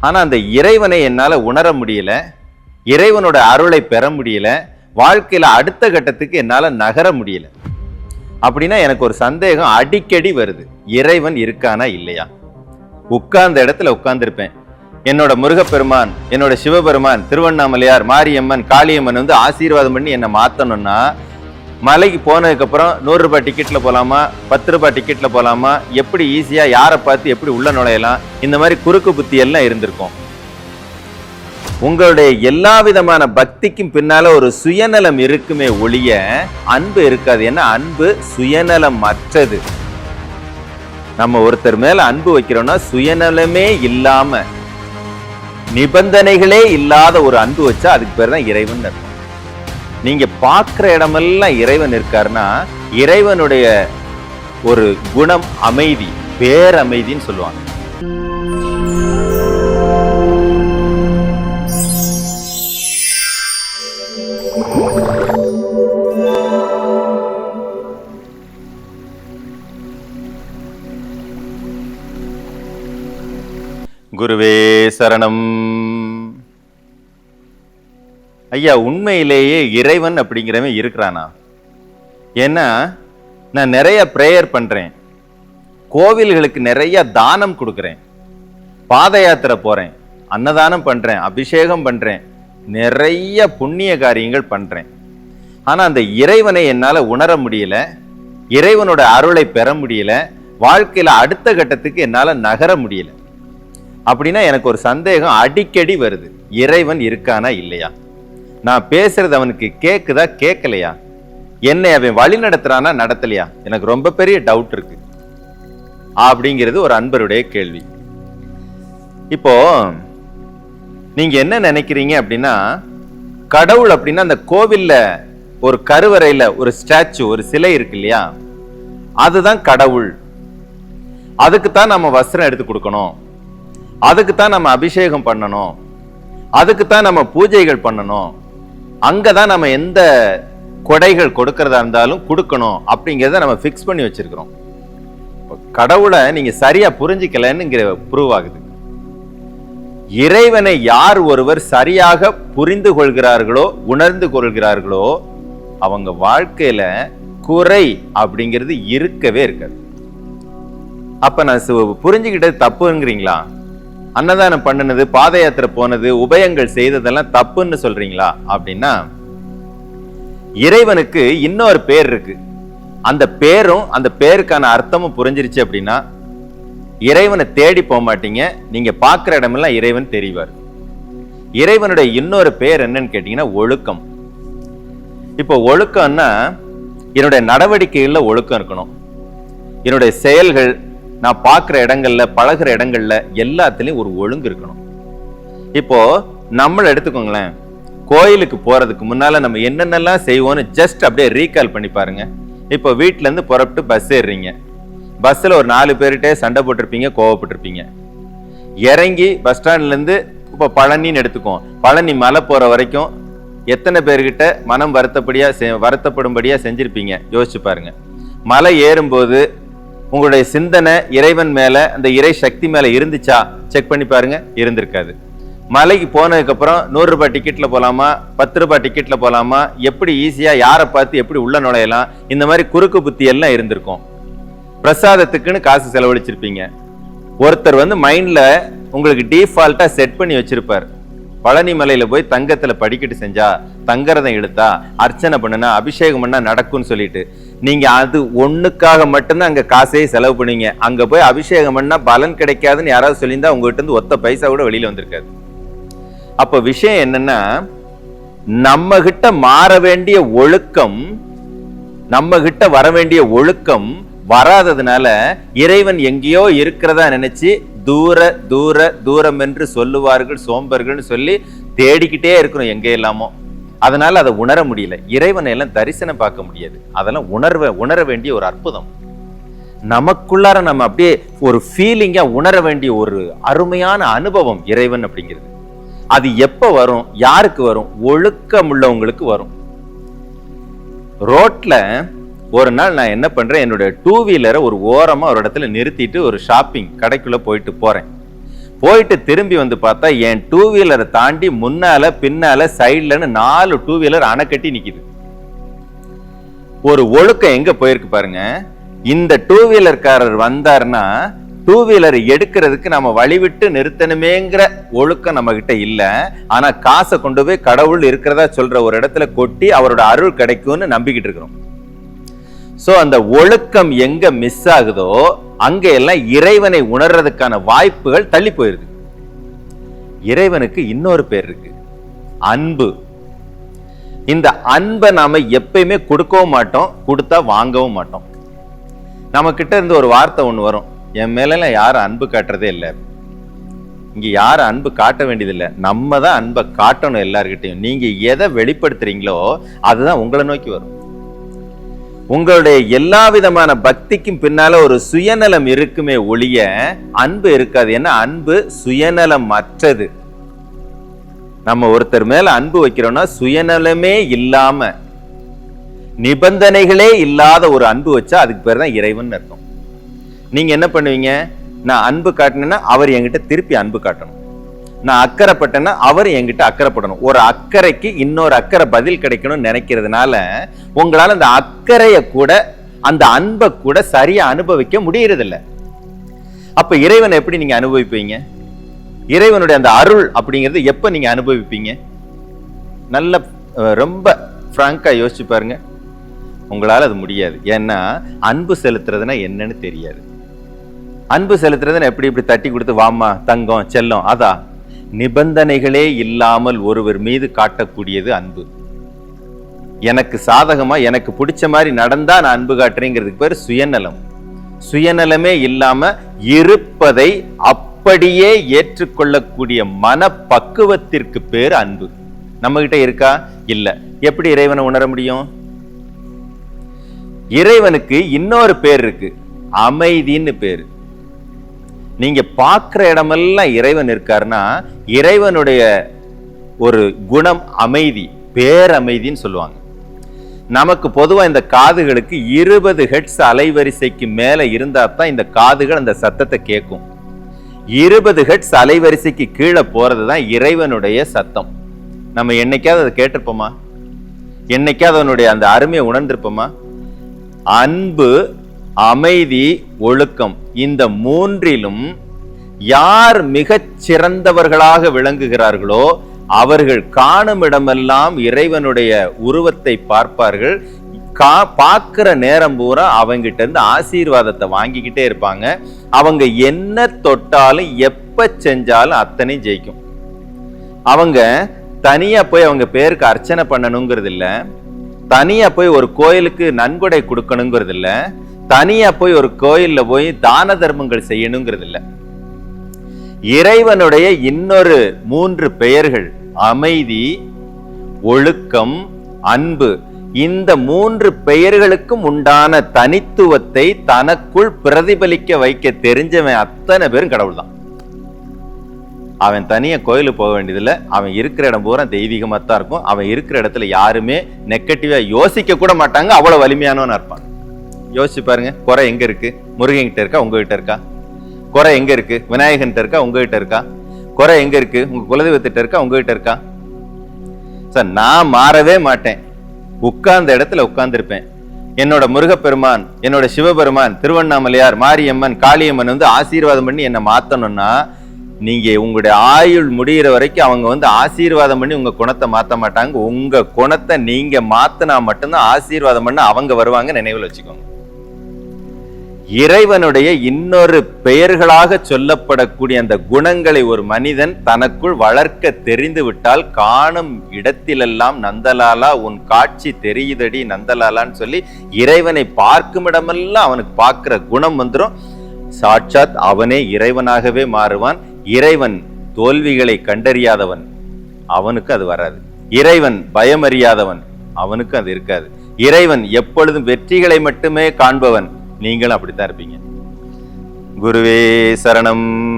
ஆனால் அந்த இறைவனை என்னால் உணர முடியல. இறைவனோட அருளை பெற முடியல. வாழ்க்கையில் அடுத்த கட்டத்துக்கு என்னால் நகர முடியல. அப்படின்னா எனக்கு ஒரு சந்தேகம் அடிக்கடி வருது. இறைவன் இருக்கானா இல்லையா? உட்கார்ந்த இடத்துல உட்கார்ந்துருப்பேன். என்னோட முருகப்பெருமான் என்னோட சிவபெருமான் திருவண்ணாமலையார் மாரியம்மன் காளியம்மன் வந்து ஆசீர்வாதம் பண்ணி என்னை மாற்றணும்னா மலைக்கு போனதுக்கு அப்புறம் நூறு ரூபாய் டிக்கெட்ல பத்து ரூபாய் டிக்கெட்ல போகலாமா எப்படி ஈஸியா யாரை பார்த்து எப்படி உள்ள நுழையலாம் இந்த மாதிரி குறுக்கு புத்தி எல்லாம் இருந்திருக்கும். உங்களுடைய எல்லா விதமான பக்திக்கும் பின்னால ஒரு சுயநலம் இருக்குமே ஒழிய அன்பு இருக்காது. ஏன்னா அன்பு சுயநலம் மற்றது நம்ம ஒருத்தர் மேல அன்பு வைக்கிறோம்னா சுயநலமே இல்லாம நிபந்தனைகளே இல்லாத ஒரு அன்பு வச்சா அதுக்கு பேர் தான் இறைவன் அர்த்தம். நீங்க பார்க்குற இடமெல்லாம் இறைவன் இருக்காருன்னா இறைவனுடைய ஒரு குணம் அமைதி பேரமைதின்னு சொல்லுவாங்க. குருவே சரணம். ஐயா உண்மையிலேயே இறைவன் அப்படிங்கிறவன் இருக்கிறானா? ஏன்னா நான் நிறைய ப்ரேயர் பண்ணுறேன் கோவில்களுக்கு நிறைய தானம் கொடுக்குறேன். பாத யாத்திரை போகிறேன் அன்னதானம் பண்ணுறேன் அபிஷேகம் பண்ணுறேன் நிறைய புண்ணிய காரியங்கள் பண்ணுறேன் ஆனால் அந்த இறைவனை என்னால் உணர முடியல. இறைவனோட அருளை பெற முடியல. வாழ்க்கையில் அடுத்த கட்டத்துக்கு என்னால் நகர முடியல. அப்படின்னா எனக்கு ஒரு சந்தேகம் அடிக்கடி வருது. இறைவன் இருக்கானா இல்லையா? நான் பேசுறது அவனுக்கு கேட்குதா கேட்கலையா என்னை அவன் வழி நடத்துறானா நடத்தலையா? எனக்கு ரொம்ப பெரிய டவுட் இருக்கு. அப்படிங்கிறது ஒரு அன்பருடைய கேள்வி. இப்போ நீங்க என்ன நினைக்கிறீங்க அப்படின்னா கடவுள் அப்படின்னா அந்த கோவில்ல ஒரு கருவறையில ஒரு ஸ்டாச்சு ஒரு சிலை இருக்கு இல்லையா? அதுதான் கடவுள். அதுக்கு தான் நம்ம வஸ்திரம் எடுத்து கொடுக்கணும். அதுக்கு தான் நம்ம அபிஷேகம் பண்ணணும். அதுக்கு தான் நம்ம பூஜைகள் பண்ணணும். அங்கே தான் நம்ம எந்த கொடைகள் கொடுக்கறதா இருந்தாலும் கொடுக்கணும் அப்படிங்கிறத நம்ம ஃபிக்ஸ் பண்ணி வச்சிருக்கிறோம். கடவுளை நீங்க சரியா புரிஞ்சிக்கலன்னுங்கிற ப்ரூவ் ஆகுது. இறைவனை யார் ஒருவர் சரியாக புரிந்து கொள்கிறார்களோ உணர்ந்து கொள்கிறார்களோ அவங்க வாழ்க்கையில குறை அப்படிங்கிறது இருக்கவே இருக்காது. அப்ப நான் சு- புரிஞ்சுக்கிட்டது தப்புங்கிறீங்களா? அன்னதானம் பண்ணினது பாத யாத்திரை போனது உபயங்கள் செய்ததெல்லாம் தப்புன்னு சொல்றீங்களா? அப்படின்னா இறைவனுக்கு இன்னொரு பேர் இருக்கு. அந்த பேரும் அந்த பேருக்கான அர்த்தமும் புரிஞ்சிருச்சு அப்படின்னா இறைவனை தேடி போக மாட்டீங்க. நீங்க பார்க்குற இடமெல்லாம் இறைவன் தெரிவார். இறைவனுடைய இன்னொரு பேர் என்னன்னு கேட்டீங்கன்னா ஒழுக்கம். இப்போ ஒழுக்கம்னா என்னுடைய நடவடிக்கைகளில் ஒழுக்கம் இருக்கணும். என்னுடைய செயல்கள் நான் பார்க்குற இடங்கள்ல பழகுற இடங்கள்ல எல்லாத்துலேயும் ஒரு ஒழுங்கு இருக்கணும். இப்போ நம்மளை எடுத்துக்கோங்களேன். கோயிலுக்கு போறதுக்கு முன்னால நம்ம என்னென்னலாம் செய்வோம்னு ஜஸ்ட் அப்படியே ரீகால் பண்ணி பாருங்க. இப்போ வீட்டிலேருந்து இருந்து புறப்பட்டு பஸ் ஏறுறீங்க. பஸ்ஸில் ஒரு நாலு பேர்கிட்டே சண்டை போட்டிருப்பீங்க கோவப்பட்டிருப்பீங்க. இறங்கி பஸ் ஸ்டாண்ட்லேருந்து இப்போ பழனின்னு எடுத்துக்கோம் பழனி மலை போகிற வரைக்கும் எத்தனை பேர்கிட்ட மனம் வருத்தப்படியாக செ- வருத்தப்படும்படியாக செஞ்சுருப்பீங்க? யோசிச்சு பாருங்கள் மலை ஏறும்போது உங்களுடைய சிந்தனை இறைவன் மேலே அந்த இறை சக்தி மேலே இருந்துச்சா? செக் பண்ணி பாருங்க இருந்திருக்காது. மலைக்கு போனதுக்கப்புறம் நூறுரூபா நூறு ரூபாய் போலாமா? பத்து ரூபாய் டிக்கெட்டில் போகலாமா எப்படி ஈஸியாக யாரை பார்த்து எப்படி உள்ள நுழையலாம்? இந்த மாதிரி குறுக்கு புத்தி எல்லாம் இருந்திருக்கும். பிரசாதத்துக்குன்னு காசு செலவழிச்சிருப்பீங்க. ஒருத்தர் வந்து மைண்டில் உங்களுக்கு டீஃபால்ட்டாக செட் பண்ணி வச்சுருப்பார். பழனி மலையில் போய் தங்கத்தில் படிக்கட்டு செஞ்சா தங்கரதம் எடுத்தா அர்ச்சனை பண்ணுனா அபிஷேகம் பண்ணால் நடக்கும்னு சொல்லிட்டு. நீங்கள் அது ஒன்றுக்காக மட்டும்தான் அங்கே காசையே செலவு பண்ணீங்க. அங்கே போய் அபிஷேகம் பண்ணால் பலன் கிடைக்காதுன்னு யாராவது சொல்லியிருந்தா உங்ககிட்ட இருந்து ஒத்த பைசா கூட வெளியில் வந்திருக்காது. அப்போ விஷயம் என்னென்னா நம்மகிட்ட மாற வேண்டிய ஒழுக்கம் நம்மகிட்ட வர வேண்டிய ஒழுக்கம் வராததுனால இறைவன் எங்கேயோ இருக்கிறதா நினைச்சு தூர தூர தூரம் என்று சொல்லுவார்கள் சோம்பர்கள்னு சொல்லி தேடிக்கிட்டே இருக்கிறோம் எங்கே எல்லாமோ அதனால் அதை உணர முடியல. இறைவனை எல்லாம் தரிசனம் பார்க்க முடியாது. அதெல்லாம் உணர்வ உணர வேண்டிய ஒரு அற்புதம். நமக்குள்ளார நம்ம அப்படியே ஒரு ஃபீலிங்காக உணர வேண்டிய ஒரு அருமையான அனுபவம் இறைவன் அப்படிங்கிறது. அது எப்போ வரும்? யாருக்கு வரும்? ஒழுக்கம் உள்ளவங்களுக்கு வரும். ரோட்டில் ஒரு நாள் நான் என்ன பண்ணுறேன் என்னுடைய டூ வீலரை ஒரு ஓரமாக ஒரு இடத்துல நிறுத்திட்டு ஒரு ஷாப்பிங் கடைக்குள்ளே போயிட்டு போகிறேன் போயிட்டு திரும்பி வந்து பார்த்தா என் டூ வீலரை தாண்டி முன்னால பின்னால சைட்லன்னு நாலு டூ வீலர் அணைக்கட்டி நிற்கிது ஒரு ஒழுக்கம் எங்க போயிருக்கு பாருங்க. இந்த டூ வீலர்காரர் வந்தாருன்னா டூ வீலர் எடுக்கிறதுக்கு நம்ம வழிவிட்டு நிறுத்தணுமேங்கிற ஒழுக்கம் நம்ம கிட்ட இல்ல. ஆனா காசை கொண்டு போய் கடவுள் இருக்கிறதா சொல்ற ஒரு இடத்துல கொட்டி அவரோட அருள் கிடைக்கும்னு நம்பிக்கிட்டு இருக்கிறோம். ஸோ அந்த ஒழுக்கம் எங்க மிஸ் ஆகுதோ அங்கே எல்லாம் இறைவனை உணர்றதுக்கான வாய்ப்புகள் தள்ளி போயிருது இறைவனுக்கு இன்னொரு பேர் இருக்கு. அன்பு. இந்த அன்பை நாம எப்பயுமே கொடுக்கவும் மாட்டோம் கொடுத்தா வாங்கவும் மாட்டோம். நம்ம கிட்ட இருந்து ஒரு வார்த்தை ஒன்று வரும். என் மேலாம் யாரும் அன்பு காட்டுறதே இல்லை. இங்கே யாரும் அன்பு காட்ட வேண்டியதில்லை. நம்ம தான் அன்பை காட்டணும் எல்லார்கிட்டையும். நீங்கள் எதை வெளிப்படுத்துறீங்களோ அதுதான் உங்களை நோக்கி வரும். உங்களுடைய எல்லா விதமான பக்திக்கும் பின்னால ஒரு சுயநலம் இருக்குமே ஒழிய அன்பு இருக்காது. ஏன்னா அன்பு சுயநலம் அற்றது நம்ம ஒருத்தர் மேல அன்பு வைக்கிறோம்னா சுயநலமே இல்லாம நிபந்தனைகளே இல்லாத ஒரு அன்பு வச்சா அதுக்கு பேர் தான் இறைவன் அர்த்தம். நீங்க என்ன பண்ணுவீங்க? நான் அன்பு காட்டினேன்னா அவர் என்கிட்ட திருப்பி அன்பு காட்டணும். நான் அக்கறைப்பட்டேன்னா அவர் என்கிட்ட அக்கறைப்படணும். ஒரு அக்கறைக்கு இன்னொரு அக்கறை பதில் கிடைக்கணும்னு நினைக்கிறதுனால உங்களால் அந்த அக்கறையை கூட அந்த அன்பை கூட சரியா அனுபவிக்க முடியறதில்ல. அப்ப இறைவனை எப்படி நீங்க அனுபவிப்பீங்க? இறைவனுடைய அந்த அருள் அப்படிங்கிறது எப்ப நீங்க அனுபவிப்பீங்க? நல்ல ரொம்ப ஃப்ராங்கா யோசிச்சு பாருங்க. உங்களால் அது முடியாது. ஏன்னா அன்பு செலுத்துறதுனா என்னன்னு தெரியாது. அன்பு செலுத்துறதுன்னு எப்படி இப்படி தட்டி கொடுத்து வாமா தங்கம் செல்லம் அதா? நிபந்தனைகளே இல்லாமல் ஒருவர் மீது காட்டக்கூடியது அன்பு. எனக்கு சாதகமா எனக்கு பிடிச்ச மாதிரி நடந்தா நான் அன்பு காட்டுறேங்கிறதுக்கு பேர் சுயநலம். சுயநலமே இல்லாம இருப்பதை அப்படியே ஏற்றுக்கொள்ளக்கூடிய மனப்பக்குவத்திற்கு பேர் அன்பு. நம்ம கிட்ட இருக்கா? இல்ல. எப்படி இறைவனை உணர முடியும்? இறைவனுக்கு இன்னொரு பேர் இருக்கு. அமைதின்னு பேரு. நீங்க பார்க்குற இடமெல்லாம் இறைவன் இருக்காருன்னா இறைவனுடைய ஒரு குணம் அமைதி பேரமைதின்னு சொல்லுவாங்க. நமக்கு பொதுவாக இந்த காதுகளுக்கு இருபது ஹெட்ஸ் அலைவரிசைக்கு மேலே இருந்தால் தான் இந்த காதுகள் அந்த சத்தத்தை கேட்கும் இருபது ஹெட்ஸ் அலைவரிசைக்கு கீழே போகிறது தான் இறைவனுடைய சத்தம். நம்ம என்னைக்காவது அதை கேட்டிருப்போமா? என்னைக்காவது அவனுடைய அந்த அருமையை உணர்ந்திருப்போமா? அன்பு அமைதி ஒழுக்கம் இந்த மூன்றிலும் யார் மிகச் சிறந்தவர்களாக விளங்குகிறார்களோ அவர்கள் காணும் இடமெல்லாம் இறைவனுடைய உருவத்தை பார்ப்பார்கள். கா பார்க்குற நேரம் பூரா அவங்கிட்ட இருந்து ஆசீர்வாதத்தை வாங்கிக்கிட்டே இருப்பாங்க. அவங்க என்ன தொட்டாலும் எப்போ செஞ்சாலும் அத்தனை ஜெயிக்கும். அவங்க தனியாக போய் அவங்க பேருக்கு அர்ச்சனை பண்ணணுங்கிறது இல்லை தனியாக போய் ஒரு கோயிலுக்கு நன்கொடை கொடுக்கணுங்கிறது இல்லை தனியாக போய் ஒரு கோயிலில் போய் தான தர்மங்கள் செய்யணுங்கிறது இல்லை இறைவனுடைய இன்னொரு மூன்று பெயர்கள் அமைதி ஒழுக்கம் அன்பு. இந்த மூன்று பெயர்களுக்கும் உண்டான தனித்துவத்தை தனக்குள் பிரதிபலிக்க வைக்க தெரிஞ்சவன் அத்தனை பேரும் கடவுள் தான் அவன் தனியாக கோயிலுக்கு போக வேண்டியதில்லை. அவன் இருக்கிற இடம் பூரா தெய்வீகமாக தான் இருக்கும். அவன் இருக்கிற இடத்துல யாருமே நெகட்டிவாக யோசிக்க கூட மாட்டாங்க. அவ்வளோ வலிமையானவனா இருப்பான். யோசிச்சு பாருங்க குறை எங்கே இருக்குது முருகன்கிட்ட இருக்கா? உங்ககிட்ட இருக்கா? குறை எங்க இருக்கு? விநாயகன் இருக்கா? உங்ககிட்ட இருக்கா? குறை எங்க இருக்கு? உங்க குலதெய்வத்திட்ட இருக்கா? உங்ககிட்ட இருக்கா? சார் நான் மாறவே மாட்டேன். உட்கார்ந்த இடத்துல உட்கார்ந்திருப்பேன். என்னோட முருகப்பெருமான் என்னோட சிவபெருமான் திருவண்ணாமலையார் மாரியம்மன் காளியம்மன் வந்து ஆசீர்வாதம் பண்ணி என்னை மாத்தணும்னா நீங்க உங்களுடைய ஆயுள் முடியிற வரைக்கும் அவங்க வந்து ஆசீர்வாதம் பண்ணி உங்க குணத்தை மாத்த மாட்டாங்க. உங்க குணத்தை நீங்க மாத்தினா மட்டும்தான் ஆசீர்வாதம் பண்ண அவங்க வருவாங்க நினைவில் வச்சுக்கோங்க. இறைவனுடைய இன்னொரு பெயர்களாக சொல்லப்படக்கூடிய அந்த குணங்களை ஒரு மனிதன் தனக்குள் வளர்க்க தெரிந்து விட்டால் காணும் இடத்திலெல்லாம் நந்தலாலா உன் காட்சி தெரியுதடி நந்தலாலான்னு சொல்லி இறைவனை பார்க்கும் இடமெல்லாம் அவனுக்கு பார்க்குற குணம் வந்துடும் சாட்சாத் அவனே இறைவனாகவே மாறுவான். இறைவன் தோல்விகளை கண்டறியாதவன். அவனுக்கு அது வராது. இறைவன் பயமறியாதவன். அவனுக்கு அது இருக்காது. இறைவன் எப்பொழுதும் வெற்றிகளை மட்டுமே காண்பவன். நீங்களும் அப்படித்தான் இருப்பீங்க. குருவே சரணம்.